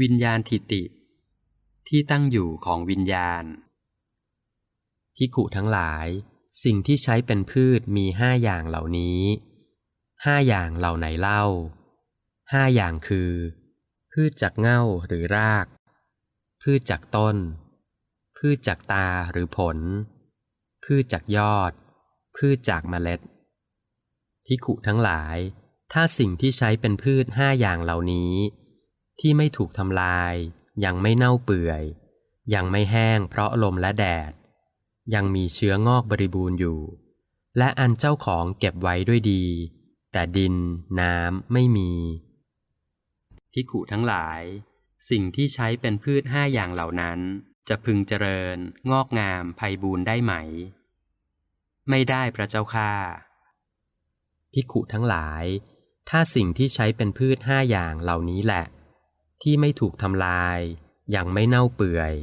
วิญญาณทิติ ที่ตั้งอยู่ของวิญญาณพิกุทั้งหลาย สิ่งที่ใช้เป็นพืชมีห้าอย่างเหล่านี้ห้าอย่างเหล่าไหนเล่าห้าอย่างคือ พืชจากเง่าหรือราก พืชจากต้น พืชจากตาหรือผล พืชจากยอด พืชจากเมล็ดพิกุทั้งหลาย ถ้าสิ่งที่ใช้เป็นพืชห้าอย่างเหล่านี้ ที่ไม่ถูกทำลาย ยังไม่เน่าเปื่อย ยังไม่แห้งเพราะลมและแดด ยังมีเชื้องอกบริบูรณ์อยู่ และอันเจ้าของเก็บไว้ด้วยดี แต่ดิน น้ำไม่มีพิกุทั้งหลาย สิ่งที่ใช้เป็นพืชห้าอย่างเหล่านั้น จะพึงเจริญ งอกงามไพบูรณ์ได้ไหม ไม่ได้พระเจ้าค่าพิกุทั้งหลาย ถ้าสิ่งที่ใช้เป็นพืชห้าอย่างเหล่านี้แหละ ที่ไม่ถูกทำลาย ยังไม่เน่าเปื่อย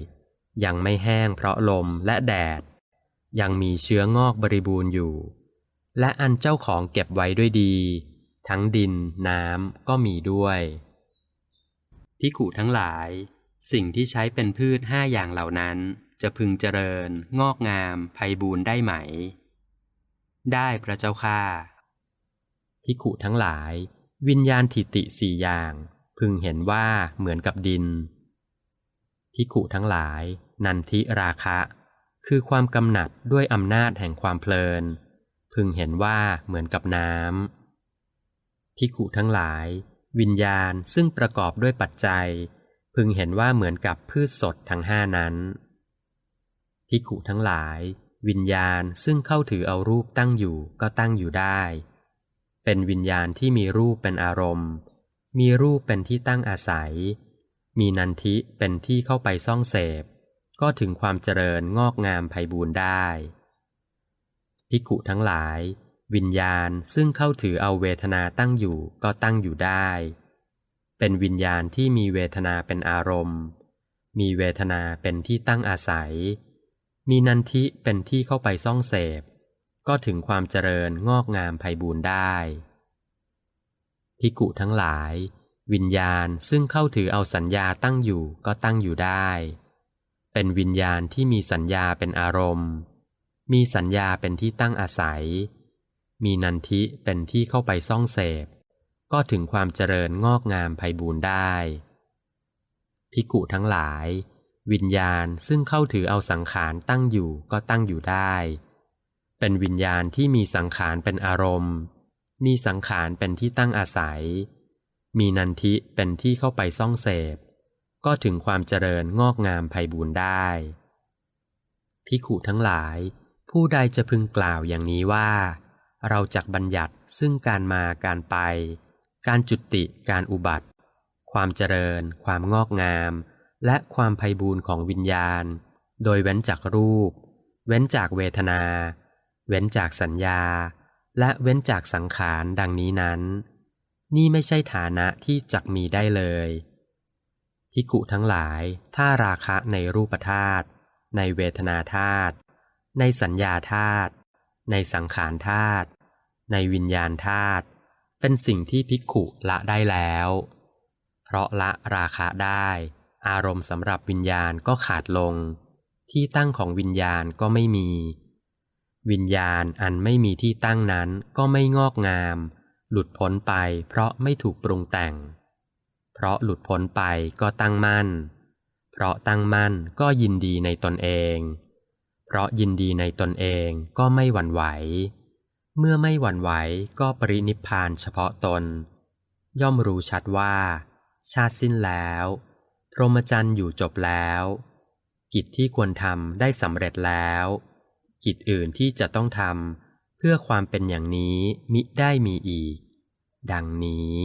ยังไม่แห้งเพราะลมและแดด ยังมีเชื้องอกบริบูรณ์อยู่ และอันเจ้าของเก็บไว้ด้วยดี ทั้งดินน้ำก็มีด้วยพิกุทั้งหลาย สิ่งที่ใช้เป็นพืชห้าอย่างเหล่านั้น จะพึงเจริญ งอกงามไพบูรณ์ได้ไหม ได้พระเจ้าค่าพิกุทั้งหลาย วิญญาณทิติสี่อย่าง พึงเห็นว่าเหมือนกับดิน พิกุทั้งหลาย นันทิราคะ คือความกำหนัดด้วยอำนาจแห่งความเพลิน พึงเห็นว่าเหมือนกับน้ำพิกุทั้งหลาย วิญญาณซึ่งประกอบด้วยปัจจัย พึงเห็นว่าเหมือนกับพืชสดทั้งห้านั้นพิกุทั้งหลาย วิญญาณซึ่งเข้าถือเอารูปตั้งอยู่ก็ตั้งอยู่ได้ เป็นวิญญาณที่มีรูปเป็นอารมณ์ มีรูปเป็นที่ตั้งอาศัย มีนันทิเป็นที่เข้าไปซ่องเสพ ก็ถึงความเจริญงอกงามไพบูรณ์ได้ พิกุทั้งหลาย วิญญาณซึ่งเข้าถือเอาเวทนาตั้งอยู่ก็ตั้งอยู่ได้ เป็นวิญญาณที่มีเวทนาเป็นอารมณ์ มีเวทนาเป็นที่ตั้งอาศัย มีนันทิเป็นที่เข้าไปซ่องเสพ ก็ถึงความเจริญงอกงามไพบูรณ์ได้ พิกุทั้งหลาย วิญญาณซึ่งเข้าถือเอาสัญญาตั้งอยู่ก็ตั้งอยู่ได้ เป็นวิญญาณที่มีสัญญาเป็นอารมณ์ มีสัญญาเป็นที่ตั้งอาศัย มีนันทิเป็นที่เข้าไปซ่องเสพ ก็ถึงความเจริญงอกงามไพบูรณ์ได้พิกุทั้งหลาย วิญญาณซึ่งเข้าถือเอาสังขารตั้งอยู่ก็ตั้งอยู่ได้ เป็นวิญญาณที่มีสังขารเป็นอารมณ์ มีสังขารเป็นที่ตั้งอาศัย มีนันทิเป็นที่เข้าไปซ่องเสพ ก็ถึงความเจริญงอกงามไพบูรณ์ได้ พิขุทั้งหลาย ผู้ใดจะพึงกล่าวอย่างนี้ว่า เราจักบัญญัติซึ่งการมาการไป การจุติการอุบัติ ความเจริญ ความงอกงาม และความไพบูรณ์ของวิญญาณ โดยเว้นจากรูป เว้นจากเวทนา เว้นจากสัญญา และเว้นจากสังขารดังนี้นั้น นี่ไม่ใช่ฐานะที่จักมีได้เลยพิกุทั้งหลาย ถ้าราคะในรูปธาตุในเวทนาธาตุในสัญญาธาตุในสังขารธาตุในวิญญาณธาตุเป็นสิ่งที่พิกขุละได้แล้ว เพราะละราคะได้ อารมณ์สำหรับวิญญาณก็ขาดลง ที่ตั้งของวิญญาณก็ไม่มี วิญญาณอันไม่มีที่ตั้งนั้นก็ไม่งอกงาม หลุดพ้นไปเพราะไม่ถูกปรุงแต่ง เพราะหลุดพ้นไปก็ตั้งมั่น เพราะตั้งมั่นก็ยินดีในตนเอง เพราะยินดีในตนเองก็ไม่หวั่นไหว เมื่อไม่หวั่นไหวก็ปรินิพพานเฉพาะตน ย่อมรู้ชัดว่า ชาติสิ้นแล้ว พรหมจรรย์อยู่จบแล้ว กิจที่ควรทำได้สำเร็จแล้ว กิจอื่นที่จะต้องทำเพื่อความเป็นอย่างนี้มิได้มีอีก ดังนี้